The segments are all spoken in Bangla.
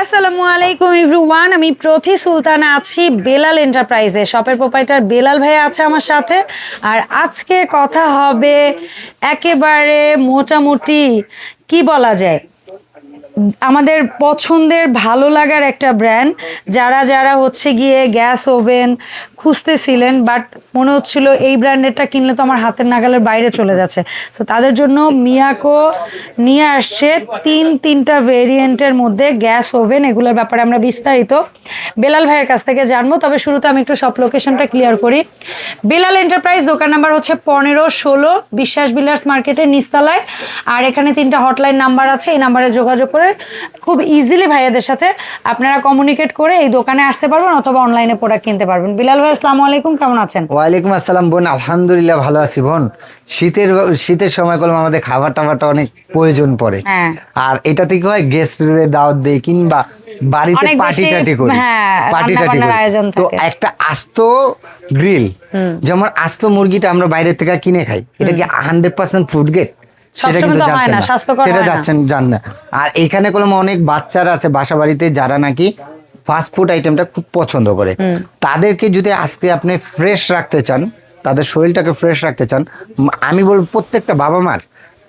আসসালামু আলাইকুম এভরিওয়ান আমি প্রথি সুলতানা আছি বেলাল এন্টারপ্রাইজে শপের প্রোপাইটার বেলাল ভাই আছে আমার সাথে। আর আজকে কথা হবে একেবারে মোটামুটি, কি বলা যায়? আমাদের পছন্দের ভালো লাগার একটা ব্র্যান্ড যারা যারা হচ্ছে গিয়ে গ্যাস ওভেন খুঁজতেছিলেন বাট মনে হচ্ছিল এই ব্র্যান্ডেরটা কিনলে তো আমার হাতের নাগালের বাইরে চলে যাচ্ছে। তো তাদের জন্য মিয়াকো নিয়ে আসছে তিন তিনটা ভেরিয়েন্টের মধ্যে গ্যাস ওভেন এগুলোর ব্যাপারে আমরা বিস্তারিত বেলাল ভাইয়ের কাছ থেকে জানব। তবে শুরুতে আমি একটু সব লোকেশনটা ক্লিয়ার করি। বেলাল এন্টারপ্রাইজ দোকান নাম্বার হচ্ছে পনেরো ষোলো, বিশ্বাস বিলার্স মার্কেটের নিস্তালায় আর এখানে তিনটা হটলাইন নাম্বার আছে, এই নাম্বারে যোগাযোগ করে খুব ইজিলি ভাইয়াদের সাথে আপনারা কমিউনিকেট করে এই দোকানে আসতে পারবেন অথবা অনলাইনে প্রোডাক্ট কিনতে পারবেন। বিলাল ভাই আসসালামু আলাইকুম কেমন আছেন? ওয়ালাইকুম আসসালাম বোন আলহামদুলিল্লাহ ভালো আছি বোন। শীতের শীতের সময় করলাম আমাদের খাবার টাবারটা অনেক প্রয়োজন পড়ে। হ্যাঁ। আর এটা থেকে হয় গেস্টদের দাওয়াত দেই কিংবা বাড়িতে পার্টি টাটি করি। হ্যাঁ, পার্টি টাটি করি। তো একটা আস্ত গ্রিল যেমন আস্ত মুরগিটা আমরা বাইরে থেকে কিনে খাই এটা কি হান্ড্রেড পার্সেন্ট ফুড গেট সেটা কিন্তু জানছেন না, সেটা যাচ্ছেন জান না। আর এখানে করলাম অনেক বাচ্চারা আছে বাসা বাড়িতে যারা নাকি ফাস্ট ফুড আইটেমটা খুব পছন্দ করে। তাদেরকে যদি আজকে আপনি ফ্রেশ রাখতে চান তাদের শরীরটাকে ফ্রেশ রাখতে চান আমি বলব প্রত্যেকটা বাবা মার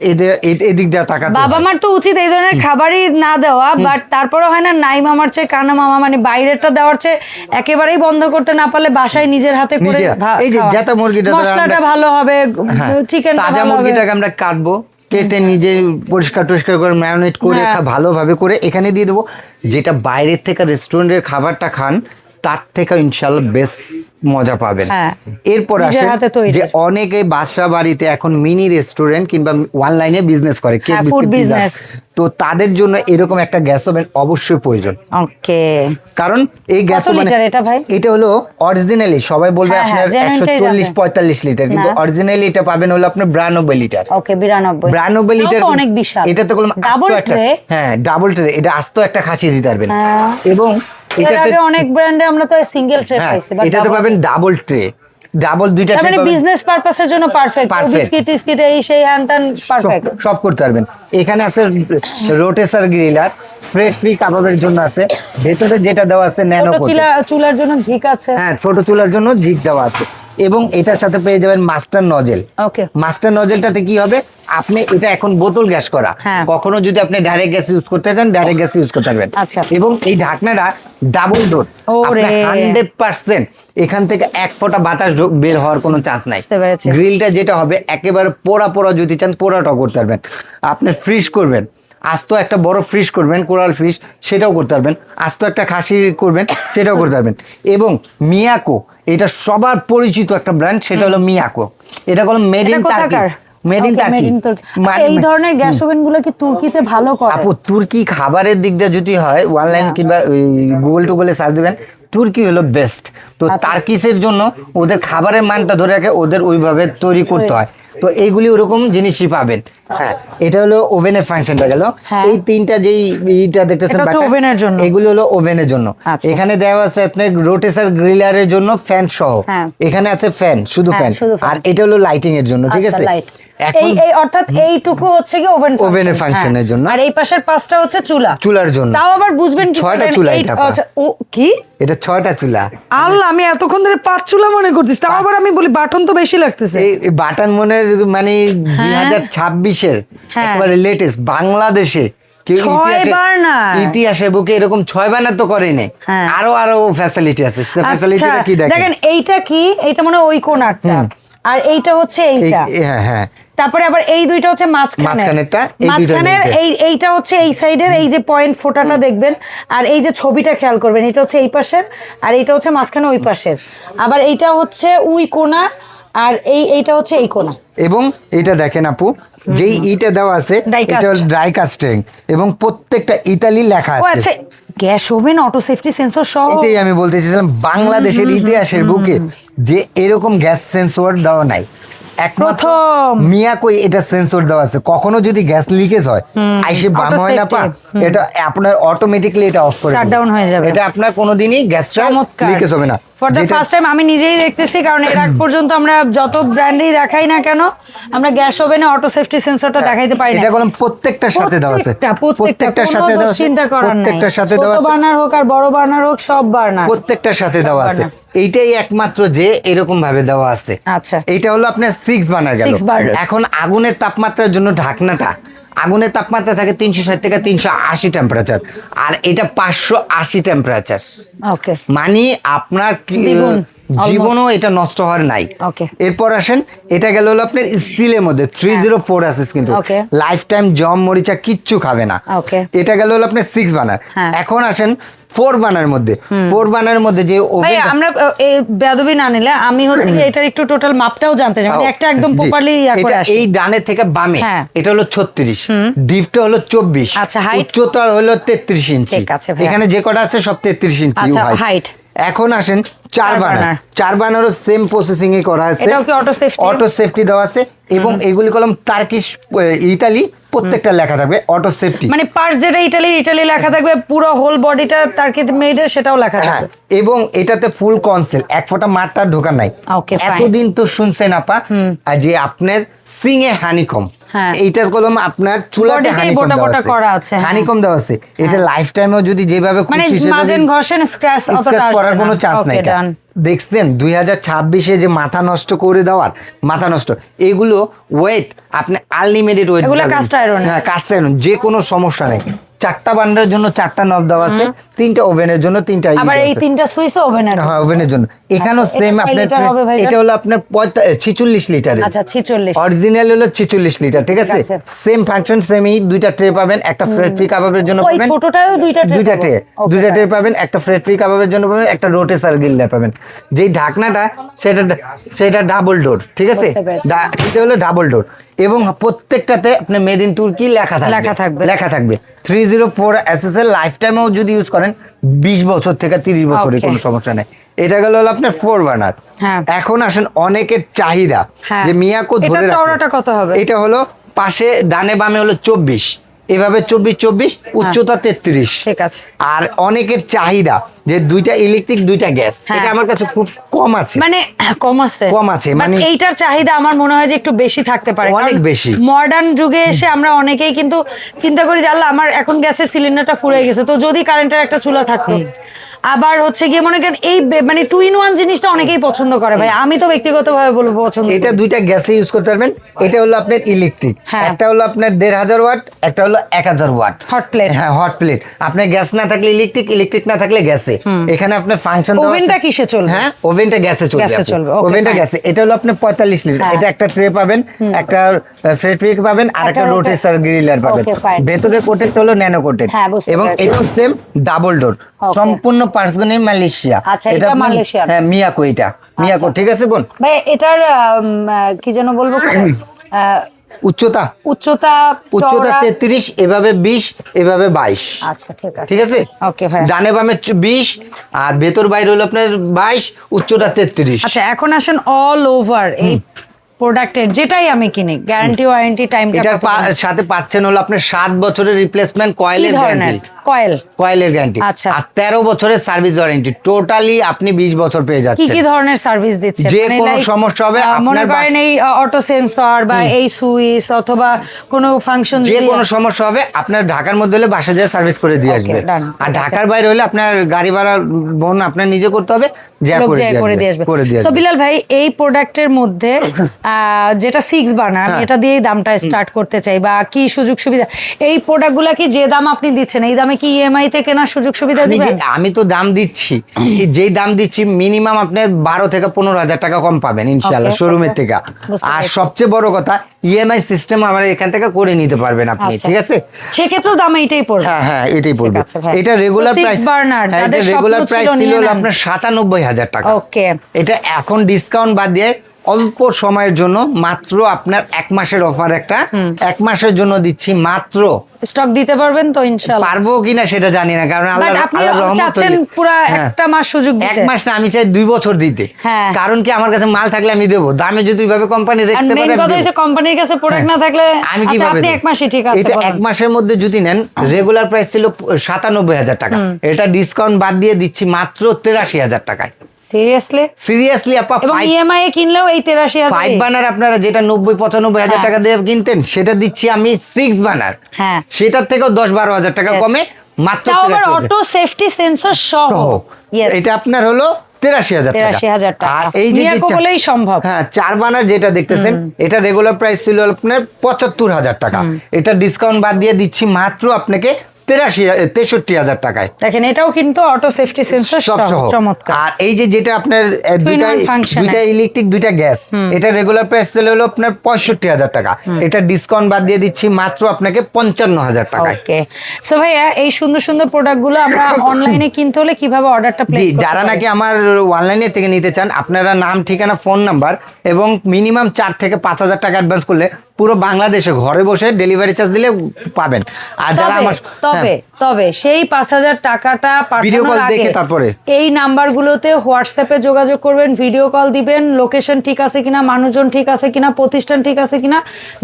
এদের এদিক দিয়ে তাকাতে বাবা মার তো উচিত এই ধরনের খাবারই না দেওয়া বাট তারপরে হয় না নাই মামার চেয়ে কানা মামা মানে বাইরেরটা দেওয়ার চেয়ে একেবারেই বন্ধ করতে না পারলে বাসায় নিজের হাতে করে। এই যে। মুরগিটা মশলাটা ভালো হবে হ্যাঁ, চিকেন তাজা মুরগিটাকে আমরা কাটবো। কেটে নিজে পরিষ্কার টরিষ্কার করে ম্যারিনেট করে একটা ভালোভাবে করে এখানে দিয়ে দেবো। যেটা বাইরের থেকে রেস্টুরেন্টের খাবারটা খান তার থেকে ইনশাল্লাহ বেশ মজা পাবেন। হ্যাঁ। এরপর আসে যে অনেকে বাসা বাড়িতে এখন মিনি রেস্টুরেন্ট কিংবা অনলাইনে বিজনেস করে কেক হ্যাঁ, বিস্কিট পিৎজা তো তাদের জন্য এরকম একটা গ্যাস ওভেন অবশ্যই প্রয়োজন। ওকে কারণ এই গ্যাস লিটার এটা ভাই? এটা হলো অরিজিনালি সবাই বলবে হ্যাঁ, হ্যাঁ, আপনার genuine একশো টাই চল্লিশ যাবে। পঁয়তাল্লিশ লিটার কিন্তু অরিজিনালি এটা পাবেন হলো আপনার বিরানব্বই লিটার ওকে বিরানব্বই। বিরানব্বই তাও লিটার অনেক বিশাল। এটা তো আস্ত ডাবল একটা ট্রে হ্যাঁ ডাবল ট্রে এটা আস্ত একটা খাসি দিতে পারবেন। হ্যাঁ। এবং এটাতে অনেক ব্র্যান্ডে আমরা তো সিঙ্গেল ট্রে হ্যাঁ পাইছি এটাতে পাবেন ডাবল ট্রে ডাবল দুইটা ট্রে মানে পাবেন। বিজনেস পারপাসের জন্য পারফেক্ট Perfect. বিস্কিট টিস্কিট এই সেই পারফেক্ট সব- করতে পারবেন। এখানে আছে রোটেসার গ্রিলার ফ্রেশ ফ্রি কাবাবের জন্য আছে। ভেতরে যেটা দেওয়া আছে ন্যানো চুলার জন্য ঝিক আছে। হ্যাঁ ছোট চুলার জন্য ঝিক দেওয়া আছে। এবং এটার সাথে পেয়ে যাবেন মাস্টার নজেল। মাস্টার নজেলটাতে কি হবে? আপনি এটা এখন বোতল গ্যাস করা। হ্যাঁ। কখনো যদি আপনি ডাইরেক্ট গ্যাস ইউজ করতে চান ডাইরেক্ট গ্যাস ইউজ করতে পারবেন। আচ্ছা। এবং এই ঢাকনাটা ডাবল ডোর। হান্ড্রেড পার্সেন্ট এখান থেকে এক ফোঁটা বাতাস বের হওয়ার কোনো চান্স নাই। গ্রিলটা যেটা হবে একেবারে পোড়া পোড়া যদি চান পোড়াটাও করতে পারবেন। আপনি ফ্রিজ করবেন। আস্ত একটা বড় ফ্রিজ করবেন কোরাল ফ্রিজ সেটাও করতে পারবেন। আস্ত একটা খাসি করবেন সেটাও করতে পারবেন। এবং মিয়াকো এটা সবার পরিচিত একটা ব্র্যান্ড সেটা হলো মিয়াকো। এটা হলো made in Turkey made in Turkey. আচ্ছা, এই ধরনের গ্যাস ওভেনগুলো কি তুর্কিতে ভালো করে? আপু তুর্কি খাবারের দিক দিয়ে যদি হয় অনলাইন। কিংবা গুগল টুগলে সার্চ দিবেন তুর্কি হলো বেস্ট তো আচ্ছা। তার্কিসের জন্য ওদের খাবারের মানটা ধরে রাখে ওদের ওইভাবে তৈরি করতে হয়। তো এইগুলি ওরকম জিনিসই পাবেন হ্যাঁ এটা হলো ওভেনের ফাংশনটা গেল হ্যাঁ। এই তিনটা যেই ইটা দেখতেছেন ওভেনের জন্য। এগুলি হলো ওভেনের জন্য আচ্ছা। এখানে দেওয়া আছে আপনার রোটেসার গ্রিলারের জন্য ফ্যান সহ হ্যাঁ। এখানে আছে ফ্যান শুধু হ্যাঁ, ফ্যান আর এটা হলো লাইটিং এর জন্য ঠিক আচ্ছা, আছে এই এই অর্থাৎ এইটুকু হচ্ছে কি ওভেন এর function এর জন্য। আর এই পাশের পাঁচটা হচ্ছে চুলা। চুলার জন্য। তাও আবার বুঝবেন কি ছয়টা চুলা এটা আচ্ছা, ও কি? এটা ছয়টা চুলা। আল্লাহ আমি এতক্ষণ ধরে পাঁচ চুলা মনে করতেছি। তাও আবার আমি বলি বাটন তো বেশি লাগতেছে। এই বাটান মনের মানে দুই হাজার ছাব্বিশের হ্যাঁ। একেবারে লেটেস্ট বাংলাদেশে। ইতিহাসে- বুকে এরকম ছয় বানার তো হ্যাঁ। আরও আরও ফ্যাসিলিটি আছে। ফ্যাসিলিটিটা আচ্ছা কি দেখেন? এইটা কি? এইটা মনে হয় ওই কোনারটা আর এইটা হচ্ছে এই- এইটা হ্যাঁ হ্যাঁ। তারপরে আবার এই দুইটা হচ্ছে মাঝখানে মাঝখানেরটা, মাঝখানের এই এইটা হচ্ছে এই সাইডের এই যে পয়েন্ট ফোটাটা দেখবেন আর এই যে ছবিটা খেয়াল করবেন এটা হচ্ছে এই পাশের আর এইটা হচ্ছে মাঝখানে ওই পাশের। আবার এইটা হচ্ছে উই কোনা আর এই এইটা হচ্ছে এই কোনা এবং এটা দেখেন আপু যেই ইটা দেওয়া আছে এটা। ড্রাই কাস্টিং এবং প্রত্যেকটা ইতালি লেখা ও আছে। আচ্ছা gas oven auto safety sensor সহ। এটাই আমি বলতে চাইছিলাম বাংলাদেশের ইতিহাসের বুকে যে এরকম গ্যাস সেন্সর দেওয়া নাই। প্রথম। মিয়াকোই এটা সেন্সর দেওয়া আছে। কখনো যদি গ্যাস লিকেজ হয় আইসে বাম হয় না পা। এটা আপনার অটোমেটিক্যালি এটা অফ করে Shut হয়ে যাবে। এটা আপনার কোনোদিনই গ্যাসটা লিকেজ হবে না। ফর দ্য ফার্স্ট টাইম আমি নিজেই দেখতেছি কারণ এর আগ পর্যন্ত আমরা যত ব্র্যান্ডেই দেখাই না কেন আমরা গ্যাস ওভেনে অটো সেফটি সেন্সরটা দেখাইতে পারি না। এটা কলম প্রত্যেকটার সাথে দেওয়া আছে। প্রত্যেকটার সাথে দেওয়া আছে। চিন্তা করার নাই। প্রত্যেকটার সাথে দেওয়া আছে। বার্নার হোক আর বড় বার্নার হোক সব বার্নার প্রত্যেকটার সাথে দেওয়া আছে। এইটাই একমাত্র যে এরকম ভাবে দেওয়া আছে। আচ্ছা। এটা হলো আপনার সিক্স বার্নার গেল। এখন আগুনের তাপমাত্রার জন্য ঢাকনাটা আগুনের তাপমাত্রা থাকে তিনশো ষাট থেকে তিনশো আশি টেম্পারেচার আর এটা পাঁচশো আশি টেম্পারেচার মানে আপনার জীবনও এটা নষ্ট হওয়ার নাই। এরপর আসেন এটা গেল হলো আপনার স্টিলের মধ্যে থ্রি জিরো ফোর আসিস কিন্তু। লাইফ টাইম জম মরিচা কিচ্ছু খাবে না। এটা গেল হলো আপনার সিক্স বানার হ্যাঁ। এখন আসেন ফোর বানার মধ্যে। ফোর বানার মধ্যে যে ওভেন আমরা বেদবি না নিলে আমি হচ্ছে এটার একটু টোটাল মাপটাও জানতে চাই। মানে একটা একদম প্রপারলি ইয়া করে আসি। এই ডানের থেকে বামে। হ্যাঁ। এটা হলো ছত্রিশ। ডিপটা হলো চব্বিশ। আচ্ছা, height? উচ্চতা হলো তেত্রিশ ইঞ্চি। এখানে যে কটা আছে সব তেত্রিশ ইঞ্চি আচ্ছা, height। height? এখন আসেন চার বানার। চার বানারও সেম প্রসেসিং এ করা আছে? অটো সেফটি দেওয়া আছে এবং এগুলি কলম তার্কিশ ইতালি প্রত্যেকটা লেখা থাকবে অটো সেফটি মানে পার্স যেটা ইটালি ইটালি লেখা থাকবে পুরো হোল বডিটা তার কি মেডের সেটাও লেখা হ্যাঁ থাকবে। এবং এটাতে ফুল কনসেল এক ফোঁটা মারটা ঢোকার নাই। এতদিন তো শুনছেন আপা যে আপনার সিং এ হানিকম। এইটা কলম আপনার চুলাতে হানিকম বোটা দেওয়া আছে। আছে, হ্যাঁ। হানিকম দেওয়া আছে। এটা লাইফ টাইমেও যদি যেভাবে মানে খুশি সেভাবে স্ক্র্যাচ স্ক্র্যাচ পড়ার কোনো চান্স নাই দেখছেন দুই হাজার ছাব্বিশে যে মাথা নষ্ট করে দেওয়ার মাথা নষ্ট এগুলো ওয়েট আপনি আনলিমিটেড ওয়েট হ্যাঁ কাস্ট আয়রন যে কোনো সমস্যা নেই। চারটা বান্ডারের জন্য চারটা নব দেওয়া আছে। তিনটা ওভেনের জন্য তিনটা আবার এই। তিনটা সুইচও ওভেনের হ্যাঁ ওভেনের জন্য। এখানেও আচ্ছা, সেম আপনার এটা হলো আপনার ছিচল্লিশ লিটারের আচ্ছা ছিচল্লিশ। অরিজিনাল হলো ছিচল্লিশ লিটার ঠিক আছে। সেম ফাংশন সেম এই দুইটা ট্রে পাবেন একটা ফ্রেড ফ্রি কাবাবের জন্য পাবেন। ওই ছোটটাও দুইটা tray দুইটা ট্রে দুইটা ট্রে পাবেন একটা ফ্রেড ফ্রি কাবাবের জন্য পাবেন একটা রোটেসার গিল্লার পাবেন। যেই ঢাকনাটা সেটা সেটা ডাবল ডোর ঠিক আছে? এটা হলো ডাবল ডোর এবং প্রত্যেকটাতে আপনি মেড ইন তুর্কি লেখা থাকবে। লেখা থাকবে। লেখা থাকবে। Three zero four S S এর লাইফ টাইমেও যদি ইউজ করেন বিশ বছর থেকে তিরিশ বছরের. কোনো সমস্যা নেই এটা গেল হলো আপনার ফোর বার্নার হ্যাঁ। এখন আসেন অনেকের চাহিদা হ্যাঁ। যে মিয়াকো ধরে? এটা হলো পাশে ডানে বামে হলো চব্বিশ এভাবে চব্বিশ চব্বিশ উচ্চতা তেত্রিশ। হ্যাঁ। ঠিক আছে। আর অনেকের চাহিদা যে দুইটা ইলেকট্রিক দুইটা গ্যাস হ্যাঁ। এটা আমার কাছে খুব কম আছে। মানে কম আছে। কম আছে, মানে- এইটার চাহিদা আমার মনে হয় যে একটু বেশি থাকতে পারে। অনেক বেশি। মডার্ন যুগে এসে আমরা অনেকেই কিন্তু চিন্তা করি যে আল্লাহ আমার এখন গ্যাসের সিলিন্ডারটা ফুরে গেছে। তো যদি কারেন্টের একটা চুলা থাকতো আবার হচ্ছে গিয়ে মনে করেন এই মানে টু ইন ওয়ান জিনিসটা অনেকেই পছন্দ করে ভাই। আমি তো ব্যক্তিগতভাবে বলব পছন্দ এটা দুইটা গ্যাসে ইউজ করতে পারবেন। এটা হলো আপনার ইলেকট্রিক হ্যাঁ। একটা হলো আপনার দেড় হাজার ওয়াট একটা হলো এক হাজার ওয়াট Hot plate। হ্যাঁ হট প্লেট আপনার গ্যাস না থাকলে ইলেকট্রিক ইলেকট্রিক না থাকলে গ্যাসে। এখানে আপনার ফাংশন ওভেনটা কিসে চলবে? হ্যাঁ ওভেনটা গ্যাসে চলবে গ্যাসে। চলবে, ওভেনটা গ্যাসে। এটা হলো আপনার পঁয়তাল্লিশ লিটার হ্যাঁ। এটা একটা ট্রে পাবেন একটা ফ্রেড ফ্রিক পাবেন আর একটা রোটেসার গ্রিলার পাবেন। ভেতরের কোটেড হলো ন্যানো হ্যাঁ, এবং। এটা সেম ডাবল ডোর সম্পূর্ণ পার্সগনি মালয়েশিয়া। আচ্ছা, এটা মালয়েশিয়ান। হ্যাঁ মিয়াকো এটা। মিয়াকো আচ্ছা। ঠিক আছে বোন? ভাই এটার কি যেন বলব? উচ্চতা? উচ্চতা উচ্চতা তেত্রিশ এভাবে বিশ এভাবে বাইশ। আচ্ছা ঠিক আছে। ঠিক আছে? ওকে ভাই। ডানে বামে বিশ আর ভেতর বাইরে হলো আপনার বাইশ উচ্চতা তেত্রিশ। আচ্ছা এখন আসেন অল ওভার এই প্রোডাক্টের যেটাই আমি কিনি গ্যারান্টি ওয়ারেন্টি টাইম এটার সাথে পাচ্ছেন হলো আপনার সাত বছরের রিপ্লেসমেন্ট কয়েলের গ্যারান্টি কয়েল? কয়েলের গ্যারান্টি আচ্ছা। আর তেরো বছরের সার্ভিস ওয়ারেন্টি টোটালি আপনি বিশ বছর পেয়ে যাচ্ছেন কি ধরনের সার্ভিস দিচ্ছে? যে কোনো সমস্যা হবে মনে আপনার করেন এই অটো সেন্সর বা এই সুইচ অথবা কোনো ফাংশন যে কোনো সমস্যা হবে আপনার ঢাকার মধ্যে হলে বাসা দিয়ে সার্ভিস করে দিয়ে আসবে। আর ঢাকার বাইরে হলে আপনার গাড়ি ভাড়া বোন আপনার নিজে করতে হবে করে দিয়ে আসবে বিলাল ভাই এই প্রোডাক্টের মধ্যে যেটা সিক্স বার্নার হ্যাঁ। এটা দিয়েই দামটা স্টার্ট করতে চাই বা কি সুযোগ সুবিধা এই প্রোডাক্টগুলা কি যে দাম আপনি দিচ্ছেন এই দামে কি ইএমআই তে কেনার সুযোগ সুবিধা দিবেন? আমি তো দাম দিচ্ছি। যেই দাম দিচ্ছি মিনিমাম আপনি বারো থেকে পনেরো হাজার টাকা কম পাবেন ইনশাল্লাহ শোরুমের থেকে। আর সবচেয়ে বড় কথা ইএমআই সিস্টেম আমার এখান থেকে করে নিতে পারবেন আপনি আচ্ছা। ঠিক আছে? সেক্ষেত্রেও দাম এইটাই পড়বে। হ্যাঁ হ্যাঁ এটাই ভাই। এটা রেগুলার So, প্রাইস এটা রেগুলার প্রাইস ছিল। আপনার সাতানব্বই হাজার টাকা। ওকে এটা এখন ডিসকাউন্ট বাদ দিয়ে অল্প সময়ের জন্য মাত্র আপনার এক মাসের অফার একটা। এক মাসের জন্য দিচ্ছি মাত্র। স্টক দিতে পারবেন তো ইনশাল্লাহ পারব কিনা সেটা জানি না কারণ আল্লাহ আল্লাহর রহমত পুরো হ্যাঁ। একটা মাস সুযোগ এক মাস না আমি চাই দুই বছর দিতে। হ্যাঁ। কারণ কি আমার কাছে মাল থাকলে আমি দেবো দামে যদি ওইভাবে কোম্পানি দেখতে পারে আমি কথা কোম্পানির কাছে প্রোডাক্ট না থাকলে আমি আচ্ছা, কীভাবে আপনি এক মাসই ঠিক আছে এটা এক মাসের মধ্যে যদি নেন রেগুলার প্রাইস ছিল সাতানব্বই হাজার টাকা। এটা ডিসকাউন্ট বাদ দিয়ে দিচ্ছি মাত্র তেরাশি হাজার টাকায়। সিরিয়াসলি সিরিয়াসলি আপা এবং ইএমআই এ কিনলেও এই তেরাশি হাজার ফাইভ বানার আপনারা যেটা নব্বই পঁচানব্বই হাজার। টাকা দিয়ে কিনতেন সেটা দিচ্ছি আমি সিক্স বানার হ্যাঁ। সেটার থেকেও দশ বারো টাকা কমে মাত্র তাও আবার 83,000 অটো সেফটি সেন্সর সহ। সহ। এটা আপনার হলো তেরাশি হাজার টাকা। আর এই যে যে বলেই সম্ভব। হ্যাঁ চার বানার যেটা দেখতেছেন এটা রেগুলার প্রাইস ছিল আপনার পঁচাত্তর হাজার টাকা। এটা ডিসকাউন্ট বাদ দিয়ে দিচ্ছি মাত্র আপনাকে তেরাশি তেষট্টি হাজার টাকায়। দেখেন এটাও কিন্তু অটো সেফটি সেন্সর সব সহ আর এই যে যেটা আপনার দুইটা দুইটা ইলেকট্রিক দুইটা গ্যাস এটা রেগুলার প্রাইস ছিল হলো আপনার পঁয়ষট্টি হাজার টাকা। এটা ডিসকাউন্ট বাদ দিয়ে দিচ্ছি মাত্র আপনাকে পঞ্চান্ন হাজার ওকে সো ভাইয়া এই সুন্দর সুন্দর প্রোডাক্টগুলো আমরা অনলাইনে কিনতে হলে কীভাবে অর্ডারটা প্লেস যারা নাকি আমার অনলাইনে থেকে নিতে চান আপনারা নাম ঠিকানা ফোন নাম্বার এবং মিনিমাম চার থেকে পাঁচ হাজার টাকা অ্যাডভান্স করলে পুরো বাংলাদেশে ঘরে বসে ডেলিভারি চার্জ দিলে পাবেন। আর যারা আমার তবে হ্যাঁ, তবে সেই পাঁচ হাজার টাকাটা পাঠানোর call দেখে তারপরে। এই নাম্বারগুলোতে হোয়াটসঅ্যাপে যোগাযোগ করবেন ভিডিও কল দিবেন লোকেশন ঠিক আছে কিনা মানুষজন ঠিক আছে কিনা প্রতিষ্ঠান ঠিক আছে কিনা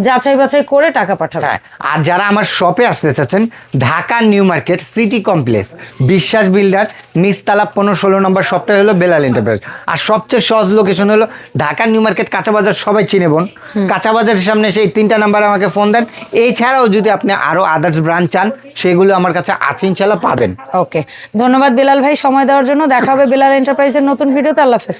যাচাই বাছাই করে টাকা পাঠাবেন। হ্যাঁ আর যারা আমার শপে আসতে চাচ্ছেন Dhaka New Market City Complex Biswas builder নিস্তালা পনেরো ষোলো নম্বর শপটা হলো বেলাল এন্টারপ্রাইজ আর সবচেয়ে সহজ লোকেশন হলো ঢাকা নিউ মার্কেট কাঁচা বাজার সবাই চিনে বোন। কাঁচা বাজারের সামনে সেই তিনটা নাম্বার আমাকে ফোন দেন। এছাড়াও যদি আপনি আরও আদার্স ব্রাঞ্চ চান, সেগুলো আমার কাছে আছে ইনশাল্লাহ পাবেন। ওকে ধন্যবাদ বিলাল ভাই সময় দেওয়ার জন্য। দেখা হবে বিলাল এন্টারপ্রাইজের নতুন ভিডিওতে আল্লাহ হাফেজ।